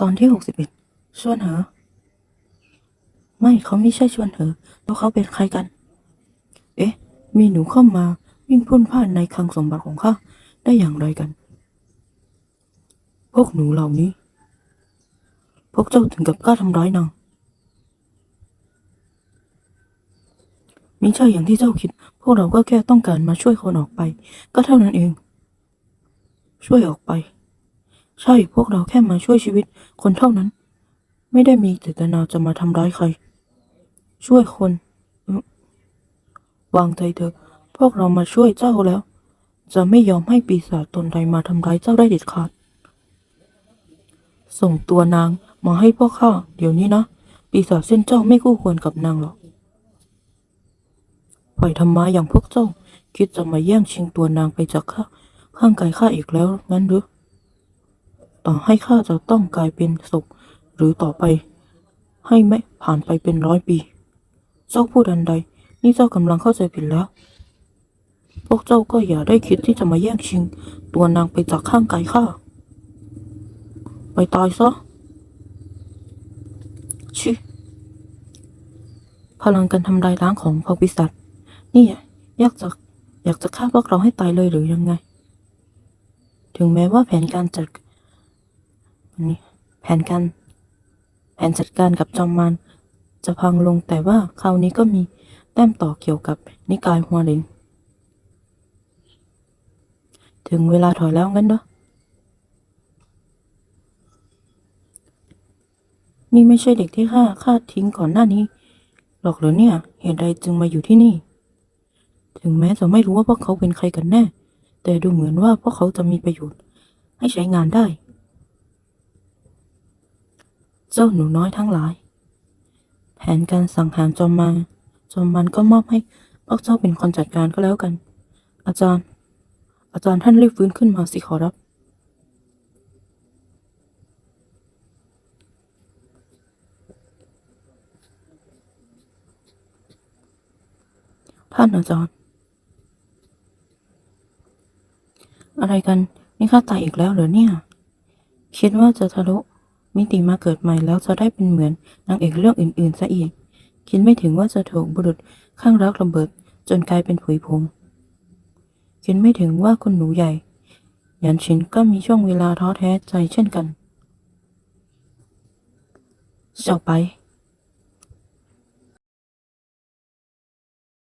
ตอนที่หกสิบเอ็ดชวนเหรอไม่เขาไม่ใช่ชวนเหรอแล้วเขาเป็นใครกัน เอ๊ะ มีหนูเข้ามาวิ่งพ่นพ่านในคลังสมบัติของข้าได้อย่างไรกัน พวกหนูเหล่านี้ พวกเจ้าถึงกับกล้าทำร้ายนางมิใช่อย่างที่เจ้าคิด พวกเราก็แค่ต้องการมาช่วยคนออกไป ก็เท่านั้นเอง ช่วยออกไป ใช่พวกเราแค่มาช่วยชีวิตคนเท่านั้น ไม่ได้มีเจตนาจะมาทำร้ายใคร ช่วยคน วางใจเถอะ พวกเรามาช่วยเจ้าแล้ว จะไม่ยอมให้ปีศาจตนใดมาทำร้ายเจ้าได้เด็ดขาด ส่งตัวนางมาให้พวกข้าเดี๋ยวนี้นะ ปีศาจเส้นเจ้าไม่คู่ควรกับนางหรอกปล่อยธรรมะอย่างพวกเจ้า คิดจะมาแย่งชิงตัวนางไปจากข้าข้างกายข้าอีกแล้วงั้นหรือ ให้ข้าจะต้องกลายเป็นศพหรือต่อไป ให้ไม่ผ่านไปเป็นร้อยปี เจ้าพูดอันใด นี่เจ้ากำลังเข้าใจผิดแล้ว พวกเจ้าก็อย่าได้คิดที่จะมาแย่งชิง ตัวนางไปจากข้างกายข้าไปตายซะชิพลังการทำลายล้างของเผ่าปีศาจนี่อยากจะอยากจะฆ่าพวกเราให้ตายเลยหรือยังไง ถึงแม้ว่าแผนการจัด นนี้แผนการแผนจัดการกับจอมมารจะพังลงแต่ว่าคราวนี้ก็มีแต้มต่อเกี่ยวกับนิกายหัวเหลงถึงเวลาถอยแล้วงั้นเด้อนี่ไม่ใช่เด็กที่ข้าข้าทิ้งก่อนหน้านี้ หรอกหรือเนี่ย เหตุใดจึงมาอยู่ที่นี่ ถึงแม้จะไม่รู้ว่าพวกเขาเป็นใครกันแน่ แต่ดูเหมือนว่าพวกเขาจะมีประโยชน์ ให้ใช้งานได้ เจ้าหนูน้อยทั้งหลาย แผนการสังหารจอมมาจอมมารก็มอบให้พวกเจ้าเป็นคนจัดการก็แล้วกัน อาจารย์ อาจารย์ท่านรีบฟื้นขึ้นมาสิขอรับ ท่านอาจารย์ อะไรกัน นี่ข้าตายอีกแล้วเหรอเนี่ย คิดว่าจะทะลุ มิติมาเกิดใหม่แล้วจะได้เป็นเหมือนนางเอกเรื่องอื่นๆซะอีก คิดไม่ถึงว่าจะถูกบุรุษข้างรักระเบิดจนกลายเป็นผุยผงคิดไม่ถึงว่าคุณหนูใหญ่ยันชินก็มีช่วงเวลาท้อแท้ใจเช่นกันเจ้าไป